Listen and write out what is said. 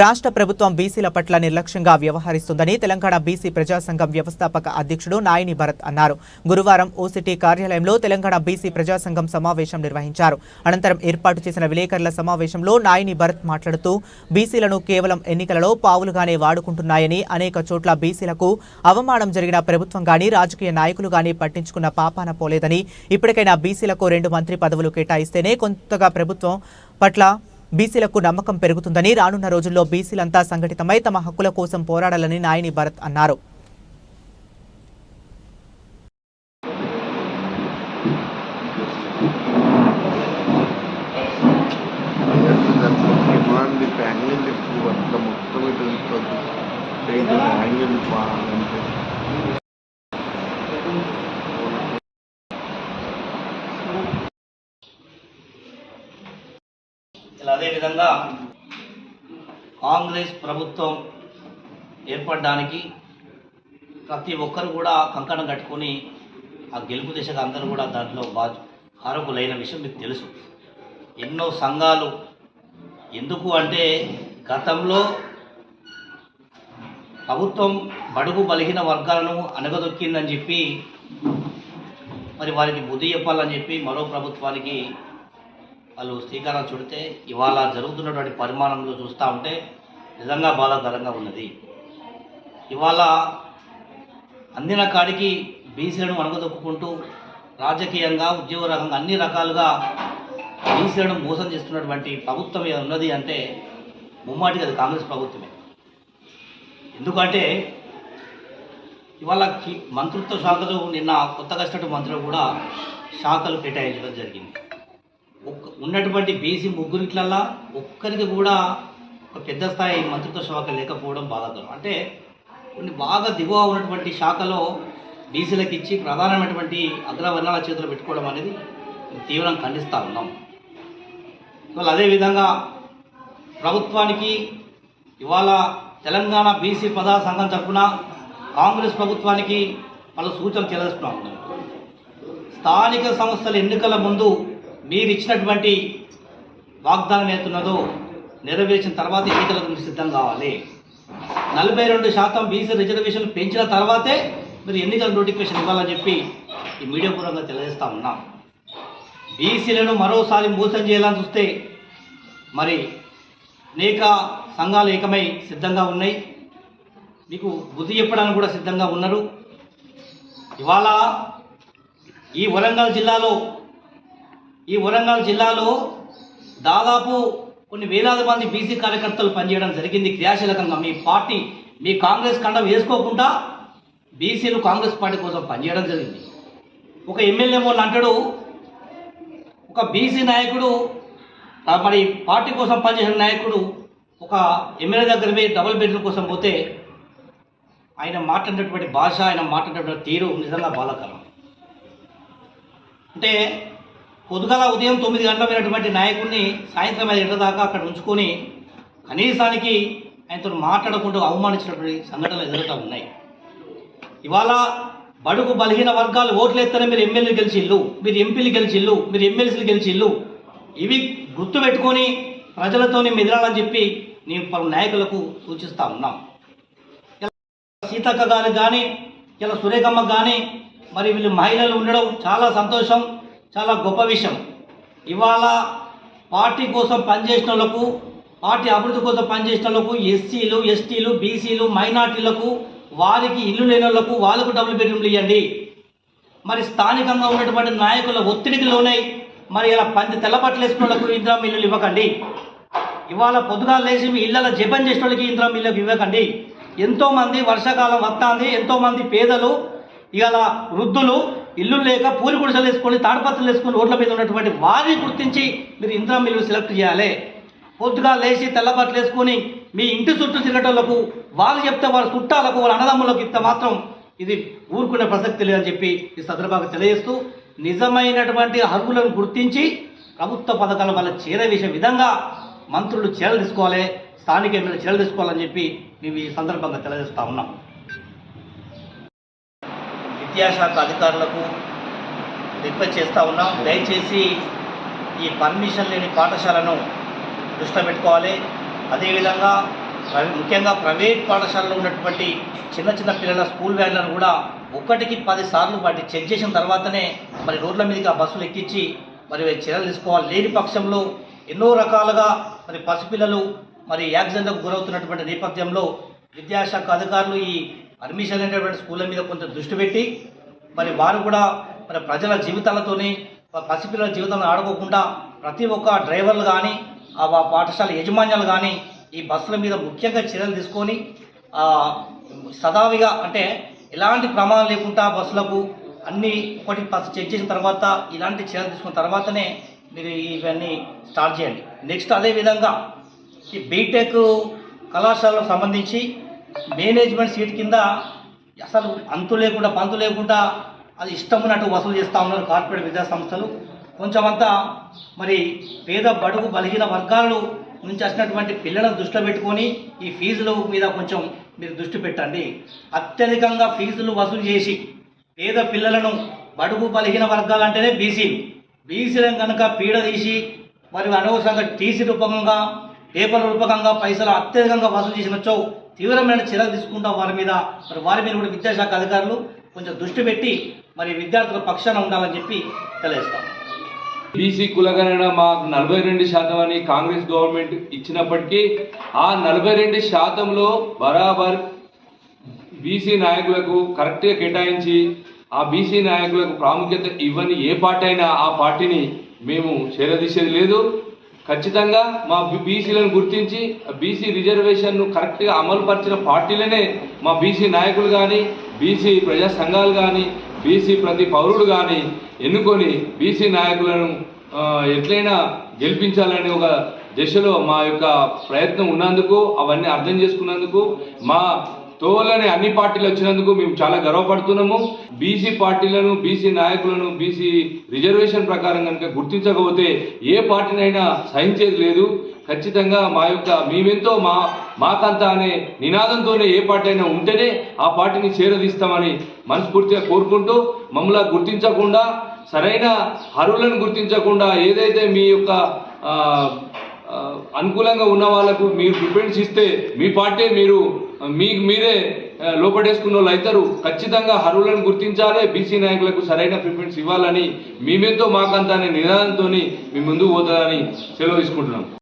రాష్ట్ర ప్రభుత్వం బీసీల పట్ల నిర్లక్ష్యంగా వ్యవహరిస్తుందని తెలంగాణ బీసీ ప్రజాసంఘం వ్యవస్థాపక అధ్యక్షుడు నాయని భరత్ అన్నారు. గురువారం ఓసిటీ కార్యాలయంలో తెలంగాణ బీసీ ప్రజాసంఘం సమావేశం నిర్వహించారు. అనంతరం ఏర్పాటు చేసిన విలేకరుల సమావేశంలో నాయని భరత్ మాట్లాడుతూ బీసీలను కేవలం ఎన్నికలలో పావులుగానే వాడుకుంటున్నాయని అనేక చోట్ల బీసీలకు అవమానం జరిగిన ప్రభుత్వం గాని రాజకీయ నాయకులు గాని పట్టించుకున్న పాపాన పోలేదని ఇప్పటికైనా బీసీలకు రెండు మంత్రి పదవులు కేటాయిస్తేనే కొంతగా ప్రభుత్వం పట్ల బీసీలకు నమ్మకం పెరుగుతుందని రానున్న రోజుల్లో బీసీలంతా సంఘటితమై తమ హక్కుల కోసం పోరాడాలని నాయని భరత్ అన్నారు. మొత్తం ఇటు అదేవిధంగా కాంగ్రెస్ ప్రభుత్వం ఏర్పడడానికి ప్రతి ఒక్కరు కూడా కంకణం కట్టుకొని ఆ గెలుపు దిశగా అందరూ కూడా దాంట్లో బాధ్య కారకులైన విషయం మీకు తెలుసు. ఎన్నో సంఘాలు ఎందుకు అంటే గతంలో ప్రభుత్వం బడుగు బలిహీన వర్గాలను అనగదొక్కిందని చెప్పి మరి వారికి బుద్ధి చెప్పాలని చెప్పి మరో ప్రభుత్వానికి వాళ్ళు శ్రీకారం చుడితే ఇవాళ జరుగుతున్నటువంటి పరిమాణంలో చూస్తూ ఉంటే నిజంగా బాధాకరంగా ఉన్నది. ఇవాళ అందిన కాడికి బీసీలను వణగదొక్కుంటూ రాజకీయంగా ఉద్యోగ రకంగా అన్ని రకాలుగా బీసీలను మోసం చేస్తున్నటువంటి ప్రభుత్వం ఉన్నది అంటే ముమ్మాటికి అది కాంగ్రెస్ ప్రభుత్వమే. ఎందుకంటే ఇవాళ మంత్రిత్వ శాఖలు నిన్న కొత్తగా వచ్చినటువంటి మంత్రులు కూడా శాఖలు కేటాయించడం జరిగింది. ఉన్నటువంటి బీసీ ముగ్గురిట్లల్లా ఒక్కరికి కూడా ఒక పెద్ద స్థాయి మంత్రిత్వ శాఖ లేకపోవడం బాధాకరం. అంటే కొన్ని బాగా దిగువ ఉన్నటువంటి శాఖలో బీసీలకు ఇచ్చి ప్రధానమైనటువంటి అగ్రవర్ణాల చేతులు పెట్టుకోవడం అనేది తీవ్రంగా ఖండిస్తూ ఉన్నాం. ఇవాళ అదేవిధంగా ప్రభుత్వానికి ఇవాళ తెలంగాణ బీసీ ప్రజా సంఘం తరఫున కాంగ్రెస్ ప్రభుత్వానికి పలు సూచనలు చేస్తున్నాం స్థానిక సంస్థల ఎన్నికల ముందు మీరు ఇచ్చినటువంటి వాగ్దానం ఏతున్నదో నెరవేర్చిన తర్వాత ఎన్నికలకు మీరు సిద్ధం కావాలి. నలభై రెండు శాతం బీసీ రిజర్వేషన్ పెంచిన తర్వాతే మీరు ఎన్నికల నోటిఫికేషన్ ఇవ్వాలని చెప్పి ఈ మీడియా పూర్వంగా తెలియజేస్తా ఉన్నాం. బీసీలను మరోసారి మోసం చేయాలని చూస్తే మరి అనేక సంఘాలు ఏకమై సిద్ధంగా ఉన్నాయి. మీకు బుద్ధి చెప్పడానికి కూడా సిద్ధంగా ఉన్నారు. ఇవాళ ఈ వరంగల్ జిల్లాలో ఈ వరంగల్ జిల్లాలో దాదాపు కొన్ని వేలాది మంది బీసీ కార్యకర్తలు పనిచేయడం జరిగింది. క్రియాశీలకంగా మీ పార్టీ మీ కాంగ్రెస్ కండం వేసుకోకుండా బీసీలు కాంగ్రెస్ పార్టీ కోసం పనిచేయడం జరిగింది. ఒక ఎమ్మెల్యే మొన్న అంటాడు ఒక బీసీ నాయకుడు మరి పార్టీ కోసం పనిచేసిన నాయకుడు ఒక ఎమ్మెల్యే దగ్గర పోయి డబుల్ బెడ్రూమ్ కోసం పోతే ఆయన మాట్లాడినటువంటి భాష ఆయన మాట్లాడినటువంటి తీరు నిజంగా బాధాకరం. అంటే పొద్దుగల ఉదయం తొమ్మిది గంటల నాయకుడిని సాయంత్రం ఐదు గంటల దాకా అక్కడ ఉంచుకొని కనీసానికి ఆయనతో మాట్లాడకుండా అవమానించినటువంటి సంఘటనలు ఎదురుతా ఉన్నాయి. ఇవాళ బడుగు బలహీన వర్గాలు ఓట్లు ఎత్తనే మీరు ఎమ్మెల్యేలు గెలిచిల్లు మీరు ఎంపీలు గెలిచిల్లు మీరు ఎమ్మెల్సీలు గెలిచిల్లు ఇవి గుర్తు పెట్టుకొని ప్రజలతోని మెదలాలని చెప్పి నేను పలు నాయకులకు సూచిస్తా ఉన్నాం. సీతక్క గారు కానీ ఇలా సురేఖమ్మ కానీ మరి వీళ్ళు మహిళలు ఉండడం చాలా సంతోషం. చాలా గొప్ప విషయం. ఇవాళ పార్టీ కోసం పనిచేసిన వాళ్ళకు పార్టీ అభివృద్ధి కోసం పనిచేసిన వాళ్ళకు ఎస్సీలు ఎస్టీలు బీసీలు మైనార్టీలకు వారికి ఇల్లు లేని వాళ్ళకు వాళ్ళకు డబ్బులు బెడ్రూమ్లు ఇవ్వండి మరి స్థానికంగా ఉన్నటువంటి నాయకుల ఒత్తిడికి లోనై మరి ఇలా పంది తెల్లబట్టలు వేసుకున్న వాళ్ళకు ఇందిరా ఇల్లులు ఇవ్వకండి. ఇవాళ పొద్దుగా లేచి మీ ఇళ్ళ జపం చేసిన వాళ్ళకి ఇందిరా ఇళ్ళకి ఇవ్వకండి. ఎంతోమంది వర్షాకాలం వస్తుంది ఎంతోమంది పేదలు ఇవాళ వృద్ధులు ఇల్లు లేక పూరి గుడిసెలు వేసుకొని తాడపత్రలు వేసుకొని రోడ్ల మీద ఉన్నటువంటి వారిని గుర్తించి మీరు ఇందిరా మిల్లు సెలెక్ట్ చేయాలి. పొద్దుగా లేచి తెల్లబట్టలు వేసుకొని మీ ఇంటి చుట్టూ తిరగటోళ్ళకు వాళ్ళు చెప్తే వాళ్ళ చుట్టాలకు వాళ్ళ అన్నదమ్ములకు ఇస్తే మాత్రం ఇది ఊరుకునే ప్రసక్తి లేదని చెప్పి ఈ సందర్భంగా తెలియజేస్తూ నిజమైనటువంటి అర్హులను గుర్తించి ప్రభుత్వ పథకాల వల్ల చేరవేసే విధంగా మంత్రులు చర్యలు తీసుకోవాలి స్థానిక ఎమ్మెల్యే చర్యలు తీసుకోవాలని చెప్పి మేము ఈ సందర్భంగా తెలియజేస్తా ఉన్నాం. విద్యాశాఖ అధికారులకు రిక్వెస్ట్ చేస్తూ ఉన్నాం. దయచేసి ఈ పర్మిషన్ లేని పాఠశాలను దృష్టిలో పెట్టుకోవాలి. అదేవిధంగా ముఖ్యంగా ప్రైవేట్ పాఠశాలలో ఉన్నటువంటి చిన్న చిన్న పిల్లల స్కూల్ వ్యాన్లను కూడా ఒకటికి పది సార్లు వాటిని చెక్ చేసిన తర్వాతనే మరి రోడ్ల మీదకి ఆ బస్సులు ఎక్కించి మరి చర్యలు తీసుకోవాలి. లేని పక్షంలో ఎన్నో రకాలుగా మరి పసిపిల్లలు మరి యాక్సిడెంట్లకు గురవుతున్నటువంటి నేపథ్యంలో విద్యాశాఖ అధికారులు ఈ అడ్మిషన్ అనేటువంటి స్కూళ్ళ మీద కొంత దృష్టి పెట్టి మరి వారు కూడా మరి ప్రజల జీవితాలతోని పసిపిల్లల జీవితాలను ఆడుకోకుండా ప్రతి ఒక్క డ్రైవర్లు కానీ ఆ పాఠశాల యజమాన్యాలు కానీ ఈ బస్సుల మీద ముఖ్యంగా చర్యలు తీసుకొని సదావిగా అంటే ఎలాంటి ప్రమాదం లేకుండా బస్సులకు అన్ని ఒకటి ఫస్ట్ చెక్ చేసిన తర్వాత ఇలాంటి చర్యలు తీసుకున్న తర్వాతనే మీరు ఇవన్నీ స్టార్ట్ చేయండి. నెక్స్ట్ అదే విధంగా ఈ బీటెక్ కళాశాలకు సంబంధించి మేనేజ్మెంట్ సీట్ కింద అసలు అంతు లేకుండా పంతు లేకుండా అది ఇష్టం ఉన్నట్టు వసూలు చేస్తూ ఉన్నారు కార్పొరేట్ విద్యా సంస్థలు కొంచెం అంతా మరి పేద బడుగు బలహీన వర్గాలు నుంచి వచ్చినటువంటి పిల్లలను దృష్టిలో పెట్టుకొని ఈ ఫీజుల మీద కొంచెం మీరు దృష్టి పెట్టండి. అత్యధికంగా ఫీజులు వసూలు చేసి పేద పిల్లలను బడుగు బలహీన వర్గాలు అంటేనే బీసీలు. బీసీలను కనుక పీడ తీసి మరి అనవసరంగా టీసీ రూపకంగా పేపర్ రూపకంగా పైసలు అత్యధికంగా వసూలు చేసినచ్చో తీవ్రమైన చర్యలు తీసుకుంటాం వారి మీద. మరి వారి మీద కూడా విద్యాశాఖ అధికారులు కొంచెం దృష్టి పెట్టి మరి విద్యార్థుల పక్షాన ఉండాలని చెప్పి తెలియజేస్తాం. బీసీ కులగణన మాకు నలభై రెండు శాతం అని కాంగ్రెస్ గవర్నమెంట్ ఇచ్చినప్పటికీ ఆ నలభై రెండు శాతంలో బరాబర్ బీసీ నాయకులకు కరెక్ట్గా కేటాయించి ఆ బీసీ నాయకులకు ప్రాముఖ్యత ఇవ్వని ఏ పార్టీ అయినా ఆ పార్టీని మేము చేరదీసేది లేదు. ఖచ్చితంగా మా బీసీలను గుర్తించి బీసీ రిజర్వేషన్ను కరెక్ట్గా అమలుపరిచిన పార్టీలనే మా బీసీ నాయకులు కానీ బీసీ ప్రజా సంఘాలు కానీ బీసీ ప్రతి పౌరుడు కానీ ఎన్నుకొని బీసీ నాయకులను ఎట్లయినా గెలిపించాలనే ఒక దిశలో మా యొక్క ప్రయత్నం ఉన్నందుకు అవన్నీ అర్థం చేసుకున్నందుకు మా తోలని అన్ని పార్టీలు వచ్చినందుకు మేము చాలా గర్వపడుతున్నాము. బీసీ పార్టీలను బీసీ నాయకులను బీసీ రిజర్వేషన్ ప్రకారం కనుక గుర్తించకపోతే ఏ పార్టీనైనా సహించేది లేదు. ఖచ్చితంగా మా యొక్క మేమెంతో మా మాకంతా అనే నినాదంతోనే ఏ పార్టీ అయినా ఉంటేనే ఆ పార్టీని చేరదీస్తామని మనస్ఫూర్తిగా కోరుకుంటూ మమ్మల్ని గుర్తించకుండా సరైన అరువులను గుర్తించకుండా ఏదైతే మీ యొక్క అనుకూలంగా ఉన్న వాళ్ళకు మీరు ప్రిఫరెన్స్ ఇస్తే మీ పార్టీ మీరు మీకు మీరే లోపడేసుకున్న వాళ్ళు అవుతారు ఖచ్చితంగా అర్హులను గుర్తించాలి. బీసీ నాయకులకు సరైన ప్రిఫరెన్స్ ఇవ్వాలని మేమెంతో మాకంతా అనే నినాదంతో మీ ముందుకు పోతుందని సెలవు తీసుకుంటున్నాం.